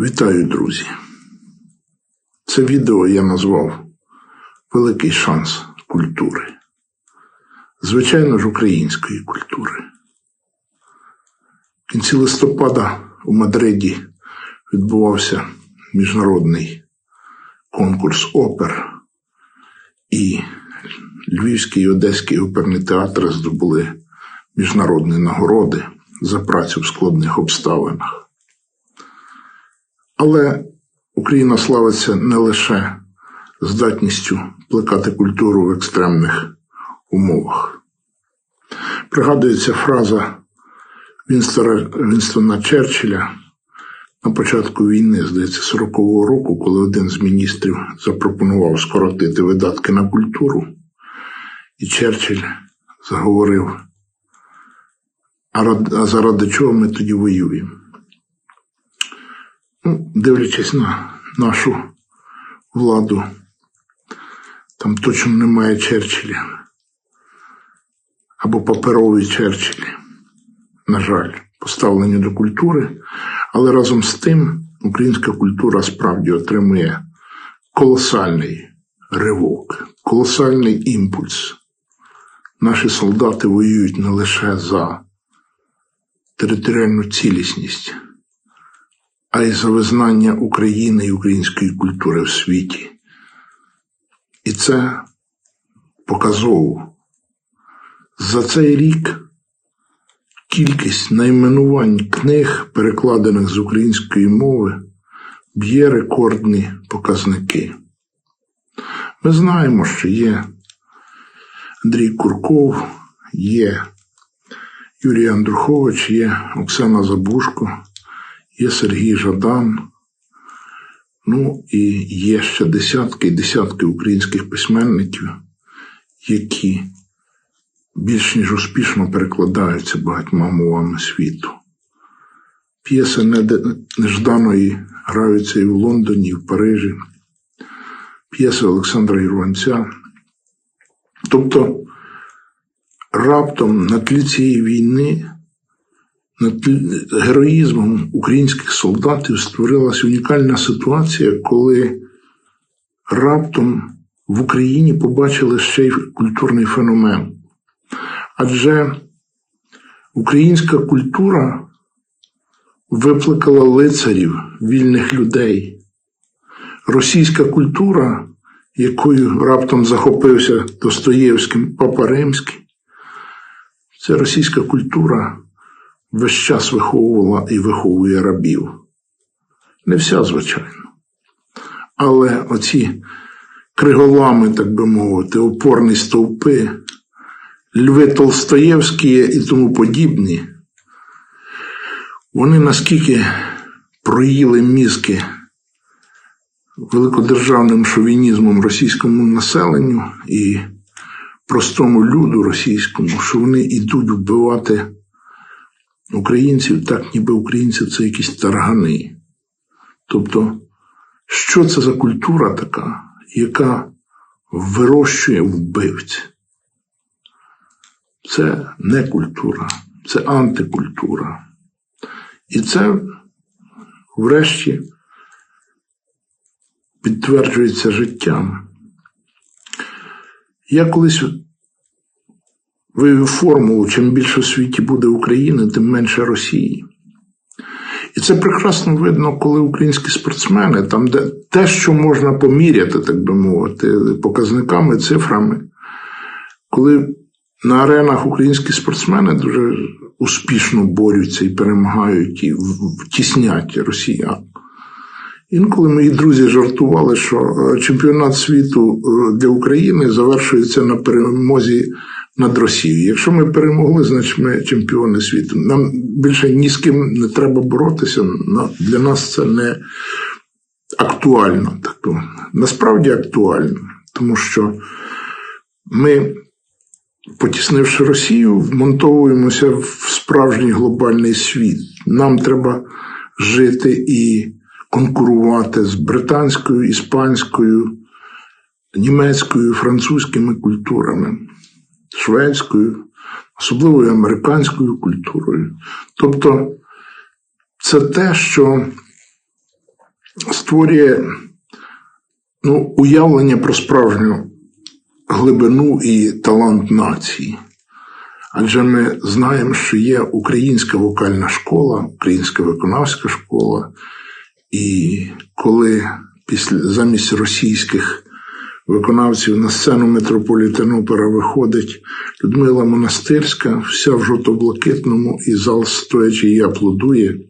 Вітаю, друзі! Це відео я назвав Великий шанс культури. Звичайно ж, української культури. В кінці листопада у Мадриді відбувався міжнародний конкурс опер, і Львівський і Одеський оперний театри здобули міжнародні нагороди за працю в складних обставинах. Але Україна славиться не лише здатністю плекати культуру в екстремних умовах. Пригадується фраза Вінстона, Черчилля на початку війни, здається, 40-го року, коли один з міністрів запропонував скоротити видатки на культуру, і Черчилль заговорив: а заради чого ми тоді воюємо? Ну, дивлячись на нашу владу, там точно немає Черчилля або паперові Черчиллі, на жаль, поставлені до культури, але разом з тим українська культура справді отримує колосальний ривок, колосальний імпульс. Наші солдати воюють не лише за територіальну цілісність а й за визнання України і української культури в світі. І це показово. За цей рік кількість найменувань книг, перекладених з української мови, б'є рекордні показники. Ми знаємо, що є Андрій Курков, є Юрій Андрухович, є Оксана Забушко, є Сергій Жадан, ну і є ще десятки і десятки українських письменників, які більш ніж успішно перекладаються багатьма мовами світу. П'єси нежданої граються і в Лондоні, і в Парижі, п'єси Олександра Ірванця. Тобто раптом на тлі цієї війни над героїзмом українських солдатів створилася унікальна ситуація, коли раптом в Україні побачили ще й культурний феномен. Адже українська культура викликала лицарів, вільних людей. Російська культура, якою раптом захопився Достоєвським Папа Римський, це російська культура весь час виховувала і виховує рабів. Не вся, звичайно. Але оці криголами, так би мовити, опорні стовпи, Льви Толстоєвські і тому подібні, вони наскільки проїли мізки великодержавним шовінізмом російському населенню і простому люду російському, що вони йдуть вбивати українців, так ніби українці це якісь таргани. Тобто, що це за культура така, яка вирощує вбивць? Це не культура, це антикультура. І це, врешті, підтверджується життям. Я колись вивів формулу, чим більше в світі буде України, тим менше Росії. І це прекрасно видно, коли українські спортсмени, там, де те, що можна поміряти, так би мовити, показниками, цифрами, коли на аренах українські спортсмени дуже успішно борються і перемагають і втіснять росіян. Інколи мої друзі жартували, що е, чемпіонат світу е, для України завершується на перемозі над Росією. Якщо ми перемогли, значить ми чемпіони світу. Нам більше ні з ким не треба боротися. Для нас це не актуально. Так, насправді актуально, тому що ми, потіснивши Росію, вмонтовуємося в справжній глобальний світ. Нам треба жити і конкурувати з британською, іспанською, німецькою, французькими культурами шведською, особливо і американською культурою. Тобто це те, що створює ну, уявлення про справжню глибину і талант нації. Адже ми знаємо, що є українська вокальна школа, українська виконавська школа, і коли після замість російських виконавців на сцену Метрополітен-опера виходить Людмила Монастирська, вся в жовто-блакитному, і зал стоячи її аплодує,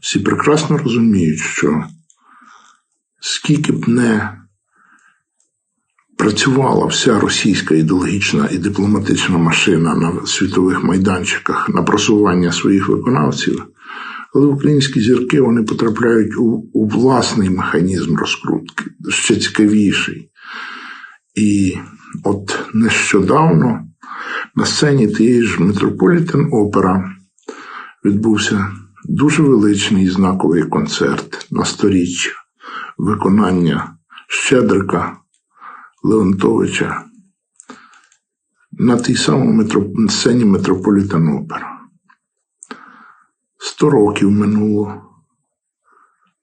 всі прекрасно розуміють, що скільки б не працювала вся російська ідеологічна і дипломатична машина на світових майданчиках на просування своїх виконавців, але українські зірки вони потрапляють у, у власний механізм розкрутки, ще цікавіший. І от нещодавно на сцені тієї ж Метрополітен Опера відбувся дуже величний знаковий концерт на сторіччя виконання Щедрика Леонтовича на тій самій сцені Метрополітен Опера. Сто років минуло.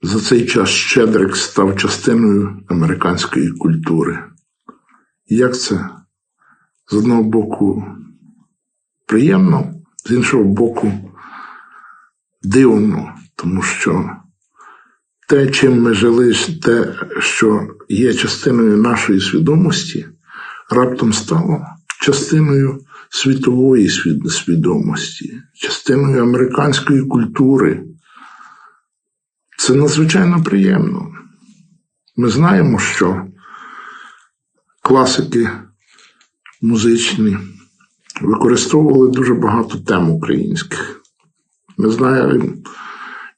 За цей час Щедрик став частиною американської культури. Як це з одного боку приємно, з іншого боку дивно, тому що те, чим ми жили, те, що є частиною нашої свідомості, раптом стало частиною світової свідомості, частиною американської культури. Це надзвичайно приємно. Ми знаємо, що класики музичні використовували дуже багато тем українських. Ми знаємо,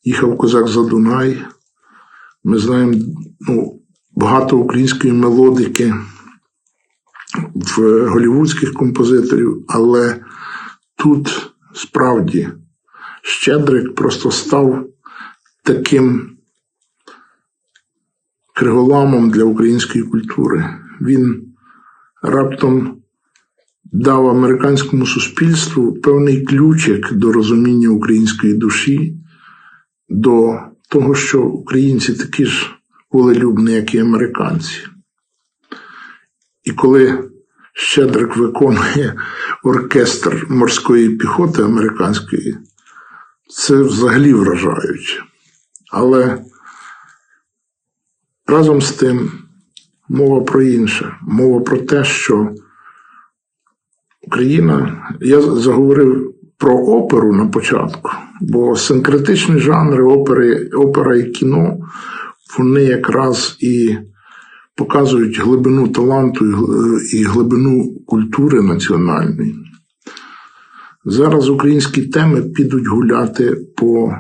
їхав козак за Дунай, ми знаємо ну, багато української мелодики в голівудських композиторів, але тут справді Щедрик просто став таким криголамом для української культури. Він раптом дав американському суспільству певний ключик до розуміння української душі, до того, що українці такі ж волелюбні, як і американці. І коли Щедрик виконує оркестр морської піхоти американської, це взагалі вражаюче. Але разом з тим мова про інше, мова про те, що Україна, я заговорив про оперу на початку, бо синкретичні жанри опери, опера і кіно, вони якраз і показують глибину таланту і глибину культури національної. Зараз українські теми підуть гуляти по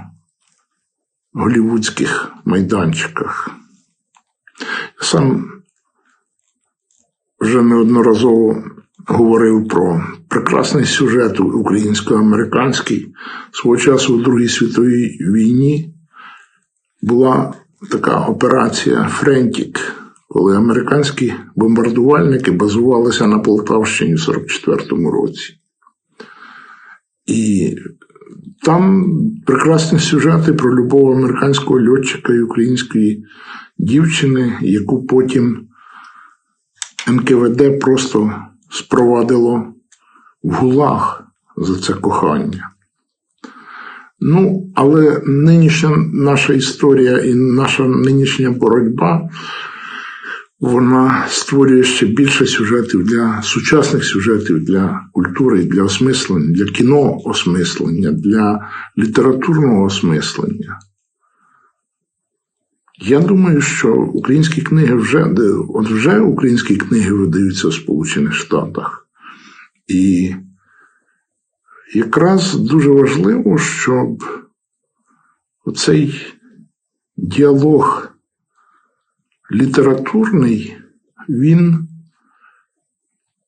голівудських майданчиках. Сам вже неодноразово говорив про прекрасний сюжет українсько-американський. Свого часу у Другій світовій війні була така операція Френтік, коли американські бомбардувальники базувалися на Полтавщині в 44-му році. І там прекрасні сюжети про любого американського льотчика і української дівчини, яку потім НКВД просто спровадило в гулах за це кохання. Ну, але нинішня наша історія і наша нинішня боротьба, вона створює ще більше сюжетів для сучасних сюжетів для культури, для осмислення, для кіно осмислення, для літературного осмислення. Я думаю, що українські книги вже от вже українські книги видаються в Сполучених Штатах. І якраз дуже важливо, щоб оцей діалог літературний, він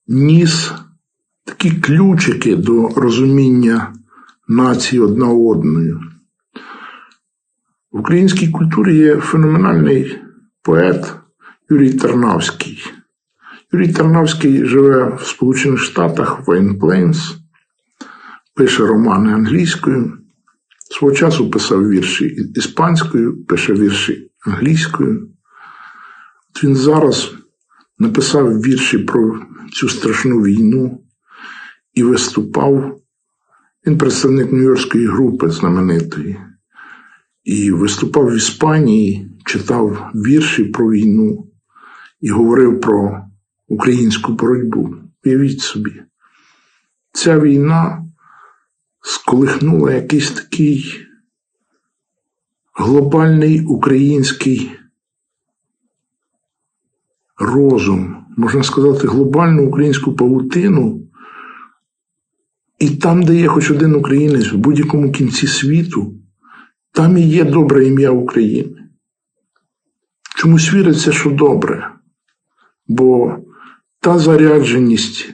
ніс такі ключики до розуміння нації одна одною. В українській культурі є феноменальний поет Юрій Тарнавський. Юрій Тарнавський живе в Сполучених Штатах в Вейнплейнс, пише романи англійською, свого часу писав вірші іспанською, пише вірші англійською. От він зараз написав вірші про цю страшну війну і виступав. Він представник Нью-Йоркської групи знаменитої. І виступав в Іспанії, читав вірші про війну і говорив про українську боротьбу. Уявіть собі, ця війна сколихнула якийсь такий глобальний український розум, можна сказати, глобальну українську павутину. І там, де є хоч один українець в будь-якому кінці світу, там і є добре ім'я України. Чомусь віриться, що добре, бо та зарядженість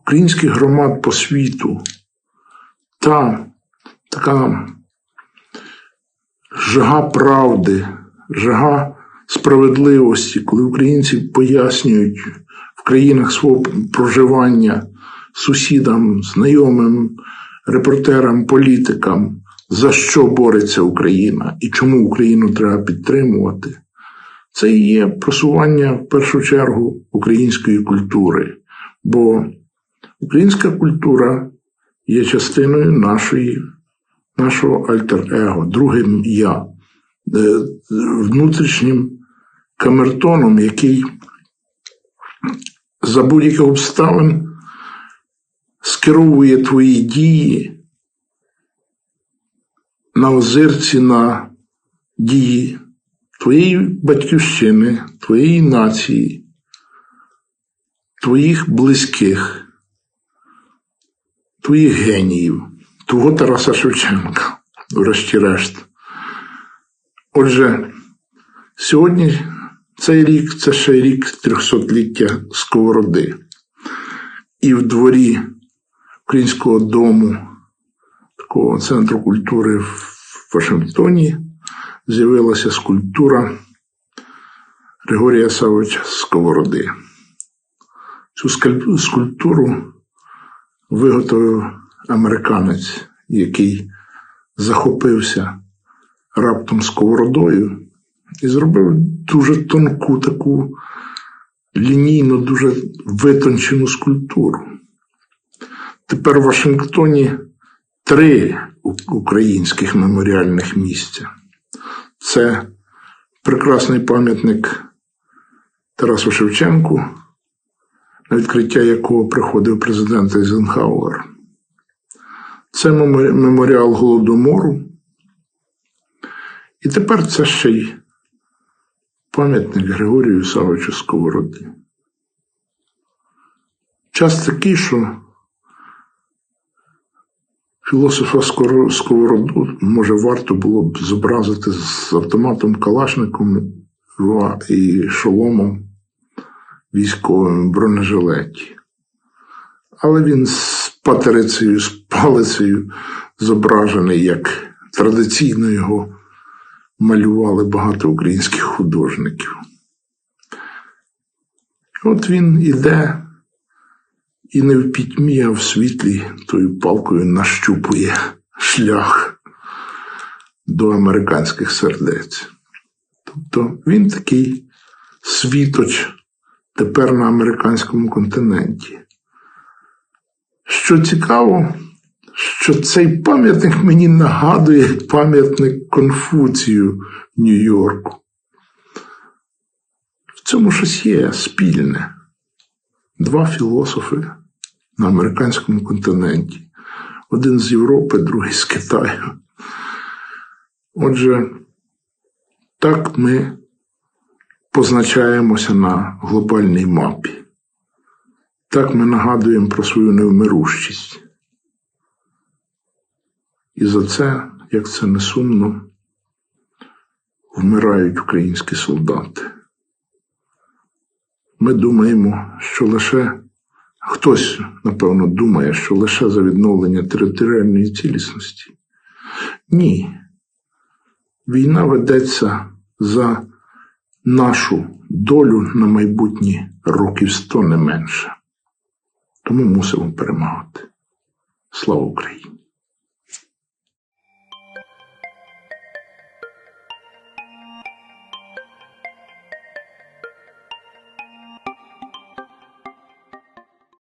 українських громад по світу, та така жага правди, жага справедливості, коли українці пояснюють в країнах свого проживання сусідам, знайомим, репортерам, політикам, за що бореться Україна і чому Україну треба підтримувати. Це і є просування в першу чергу української культури, бо українська культура є частиною нашої, нашого альтер-его, другим я, е, внутрішнім камертоном, який за будь-яких обставин скеровує твої дії на озирці на дії твоєї батьківщини, твоєї нації, твоїх близьких, твоїх геніїв, твого Тараса Шевченка, врешті-решт. Отже, сьогодні цей рік це ще рік трьохсотліття Сковороди. І в дворі Українського дому, такого центру культури в Вашингтоні, з'явилася скульптура Григорія Савича Сковороди. Цю скульптуру виготовив американець, який захопився раптом сковородою і зробив дуже тонку таку лінійно, дуже витончену скульптуру. Тепер в Вашингтоні три українських меморіальних місця. Це прекрасний пам'ятник Тарасу Шевченку, на відкриття якого приходив президент Ейзенхауер. Це меморіал Голодомору. І тепер це ще й пам'ятник Григорію Савичу Сковороди. Час такий, що філософа Сковороду, може, варто було б зобразити з автоматом Калашником і шоломом військовим бронежилеті. Але він з патерицею, з палицею зображений, як традиційно його малювали багато українських художників. От він іде і не в пітьмі, а в світлі тою палкою нащупує шлях до американських сердець. Тобто він такий світоч тепер на американському континенті. Що цікаво, що цей пам'ятник мені нагадує пам'ятник Конфуцію в Нью-Йорку. В цьому щось є спільне. Два філософи на американському континенті. Один з Європи, другий з Китаю. Отже, так ми позначаємося на глобальній мапі. Так ми нагадуємо про свою невмирущість. І за це, як це не сумно, вмирають українські солдати. Ми думаємо, що лише хтось, напевно, думає, що лише за відновлення територіальної цілісності. Ні. Війна ведеться за нашу долю на майбутні років сто не менше. Тому мусимо перемагати. Слава Україні!